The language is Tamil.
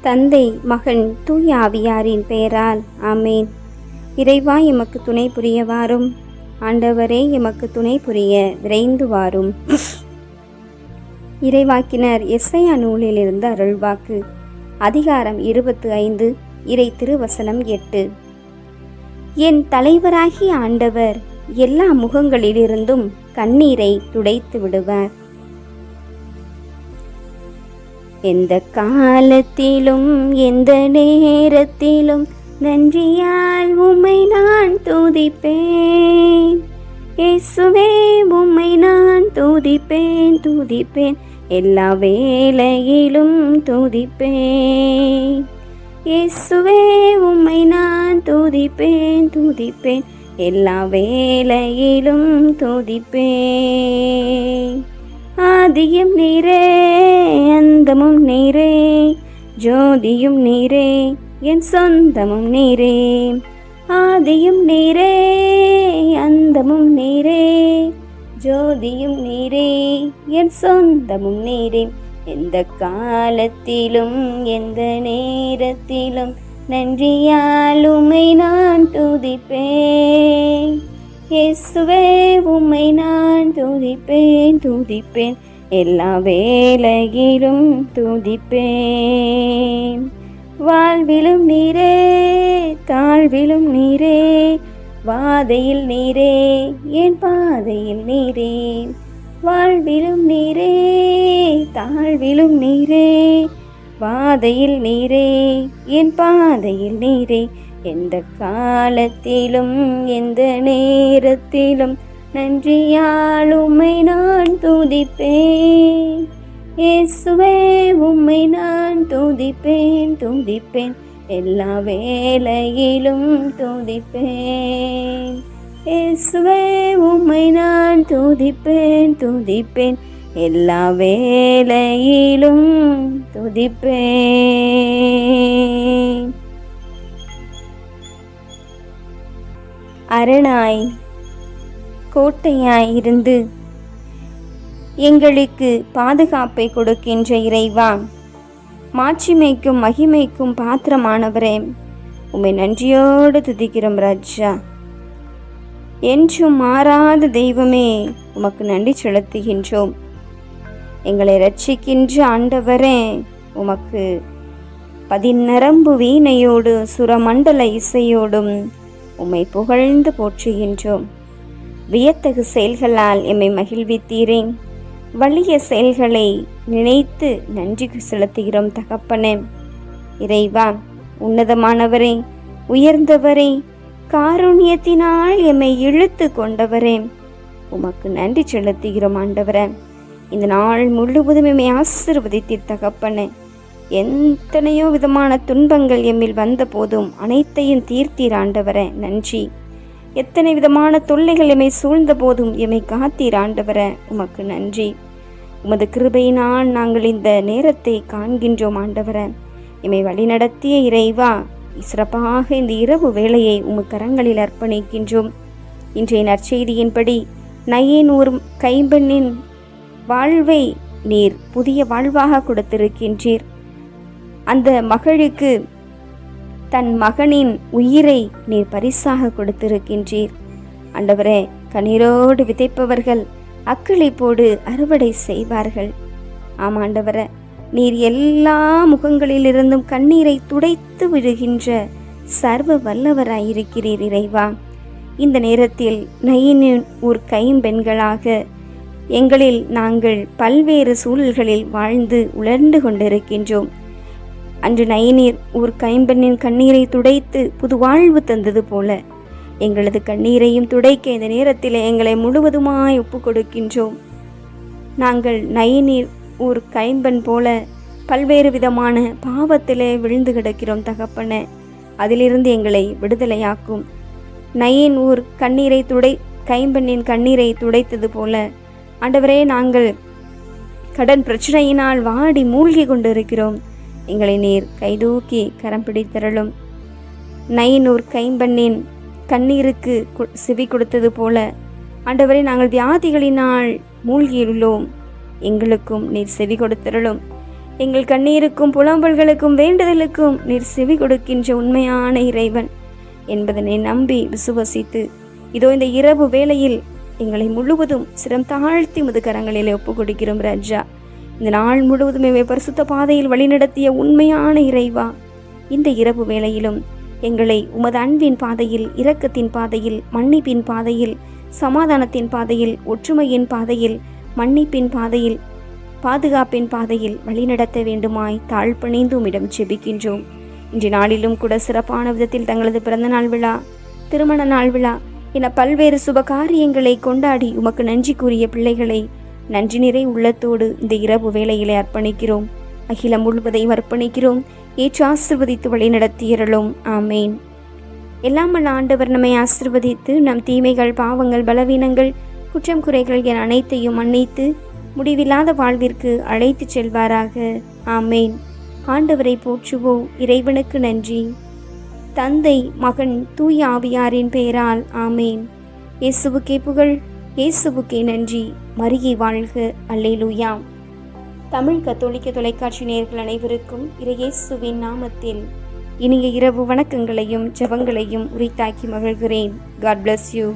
தந்தை மகன் தூய ஆவியாரின் பெயரால். ஆமேன். இறைவா எமக்கு துணை புரிய வாரும் ஆண்டவரே எமக்கு துணை புரிய விரைந்து வாரும் இறைவாக்கினர் எஸ்ஐயா நூலிலிருந்து அருள்வாக்கு. அதிகாரம் இருபத்து ஐந்து இறை திருவசனம் எட்டு. என் தலைவராகிய ஆண்டவர் எல்லா முகங்களிலிருந்தும் கண்ணீரை துடைத்து விடுவார். எந்த காலத்திலும் எந்த நேரத்திலும் நன்றியால் உம்மை நான் துதிப்பேன். இயேசுவே உம்மை நான் துதிப்பேன் துதிப்பேன். எல்லா வேலையிலும் துதிப்பேன். இயேசுவே உம்மை நான் துதிப்பேன் துதிப்பேன். எல்லா வேலையிலும் துதிப்பேன். ஆதியம் நீரே அந்த ஜோதியும் நீரே என் சொந்தமும் நீரே. ஆதியும் நீரே அந்தமும் நீரே. ஜோதியும் நீரே என் சொந்தமும் நீரே. எந்த காலத்திலும் எந்த நேரத்திலும் நன்றியாலுமை நான் துதிப்பேன். இயேசுவே உம்மை நான் துதிப்பேன் துதிப்பேன். எல்லா வேலையிலும் துதிப்பேன். வாழ்விலும் நீரே தாழ்விலும் நீரே வாதையில் நீரே என் பாதையில் நீரே. வாழ்விலும் நீரே தாழ்விலும் நீரே வாதையில் நீரே என் பாதையில் நீரே. எந்த காலத்திலும் எந்த நேரத்திலும் நன்றியால் உம்மை நான் துதிப்பேன். இயேசுவே உம்மை நான் துதிப்பேன் துதிப்பேன். எல்லா வேலையிலும் துதிப்பேன். இயேசுவே உம்மை நான் துதிப்பேன் துதிப்பேன். எல்லா வேலையிலும் துதிப்பேன். அரணாய். கோட்டையாயிருந்து எங்களுக்கு பாதுகாப்பை கொடுக்கின்ற இறைவா மாட்சிமைக்கும் மகிமைக்கும் பாத்திரமானவரே உம்மை நன்றியோடு துதிக்கிறோம் ராஜா. என்றும் மாறாத தெய்வமே உமக்கு நன்றி செலுத்துகின்றோம். எங்களை ரட்சிக்கின்ற ஆண்டவரே உமக்கு பதிநரம்பு வீணையோடு சுரமண்டல இசையோடும் உம்மை புகழ்ந்து போற்றுகின்றோம். வியத்தகு செயல்களால் எம்மை மகிழ்வித்தீரேன். வலிய செயல்களை நினைத்து நன்றி செலுத்துகிறோம் தகப்பனே. இறைவா உன்னதமானவரே உயர்ந்தவரே காருண்யத்தினால் எம்மை இழுத்து கொண்டவரே. உமக்கு நன்றி செலுத்துகிறோம் ஆண்டவரே. இந்த நாள் முழுவதும் எம்மை ஆசிர்வதித்தீர் தகப்பனே. எத்தனையோ விதமான துன்பங்கள் எம்மில் வந்த போதும் அனைத்தையும் தீர்த்தீர் ஆண்டவரே. நன்றி. எத்தனை விதமான தொல்லைகள் எம்மை சூழ்ந்த போதும் எம்மை காத்தீர் ஆண்டவர உமக்கு நன்றி. உமது கிருபையினால் நாங்கள் இந்த நேரத்தை காண்கின்றோம் ஆண்டவர. எம்மை வழிநடத்திய இறைவா சிறப்பாக இந்த இரவு வேளையை உமது கரங்களில் அர்ப்பணிக்கின்றோம். இன்றைய நற்செய்தியின்படி நயேனூர் கைம்பெண்ணின் வாழ்வை நீர் புதிய வாழ்வாக கொடுத்திருக்கின்றீர். அந்த மகளுக்கு தன் மகனின் உயிரை நீர் பரிசாக கொடுத்திருக்கின்றீர். ஆண்டவரே கண்ணீரோடு விதைப்பவர்கள் அக்களிப்போடு அறுவடை செய்வார்கள். ஆமாண்டவரே நீர் எல்லா முகங்களிலிருந்தும் கண்ணீரை துடைத்து விடுகின்ற சர்வ வல்லவராயிருக்கிறீர் இறைவா. இந்த நேரத்தில் நயினின் ஊர் கைம்பெண்களாக எங்களில் நாங்கள் பல்வேறு சூழல்களில் வாழ்ந்து உலர்ந்து கொண்டிருக்கின்றோம். அன்று நயனீர் ஒரு கைம்பெண்ணின் கண்ணீரை துடைத்து புது வாழ்வு தந்தது போல. எங்களது கண்ணீரையும் துடைக்க இந்த நேரத்தில் எங்களை முழுவதுமாய் ஒப்பு கொடுக்கின்றோம். நாங்கள் நயனீர் ஒரு கைம்பெண் போல பல்வேறு விதமான பாவத்திலே விழுந்து கிடக்கிறோம் தகப்பன. அதிலிருந்து எங்களை விடுதலையாக்கும். நயின் ஊர் கண்ணீரை துடை கைம்பெண்ணின் கண்ணீரை துடைத்தது போல. ஆண்டவரே நாங்கள் கடன் பிரச்சனையினால் வாடி மூழ்கி கொண்டிருக்கிறோம். எங்களை நீர் கைதூக்கி கரம் பிடித்தரலும் நயினூர் கைம்பண்ணின் கண்ணீருக்கு கு- செவி கொடுத்தது போல ஆண்டவரை நாங்கள் வியாதிகளினால் மூழ்கியுள்ளோம். எங்களுக்கும் நீர் செவி கொடுத்தருளும். எங்கள் கண்ணீருக்கும் புலம்பல்களுக்கும் வேண்டுதலுக்கும் நீர் செவி கொடுக்கின்ற உண்மையான இறைவன் என்பதனை நம்பி விசுவசித்து இதோ இந்த இரவு வேளையில் எங்களை முழுவதும் சிரம் தாழ்த்தி முதுகரங்களிலே ஒப்புக் கொடுக்கிறோம் ராஜா. இந்த நாள் முழுவதும் எங்களை பரிசுத்த பாதையில் வழிநடத்திய உண்மையான இறைவா. இந்த இரவு வேளையிலும் எங்களை உமது அன்பின் பாதையில் இரக்கத்தின் பாதையில் மன்னிப்பின் பாதையில் சமாதானத்தின் பாதையில் ஒற்றுமையின் பாதையில் மன்னிப்பின் பாதையில் பாதுகாப்பின் பாதையில் வழிநடத்த வேண்டுமாய் தாழ்பணிந்து உம்மிடம் செபிக்கின்றோம். இன்று நாளிலும் கூட சிறப்பான விதத்தில் தங்களது பிறந்தநாள் விழா திருமண நாள் விழா என பல்வேறு சுப காரியங்களை கொண்டாடி உமக்கு நன்றி கூறிய பிள்ளைகளை நன்றி நிறை உள்ளத்தோடு இந்த இரவு வேளையிலே அர்ப்பணிக்கிறோம். அகிலம் முழுவதையும் அர்ப்பணிக்கிறோம். ஏற்று ஆசிர்வதித்து வழிநடத்தியருளும் ஆமேன். எல்லாம் வல்ல ஆண்டவர் நம்மை ஆசிர்வதித்து நம் தீமைகள் பாவங்கள் பலவீனங்கள் குற்றம் குறைகள் என அனைத்தையும் மன்னித்து முடிவில்லாத வாழ்விற்கு அழைத்துச் செல்வாராக. ஆமேன். ஆண்டவரை போற்றுவோம். இறைவனுக்கு நன்றி. தந்தை மகன் தூய ஆவியாரின் பெயரால். ஆமேன். இயேசுவுக்கே புகழ். இயேசுவுக்கே நன்றி. மருகி வாழ்க. அல்லேலூயா. தமிழ் கத்தோலிக்க தொலைக்காட்சி நேர்கள் அனைவருக்கும் இறையேசுவின் நாமத்தில் இனிய இரவு வணக்கங்களையும் ஜபங்களையும் உரித்தாக்கி மகிழ்கிறேன். God bless you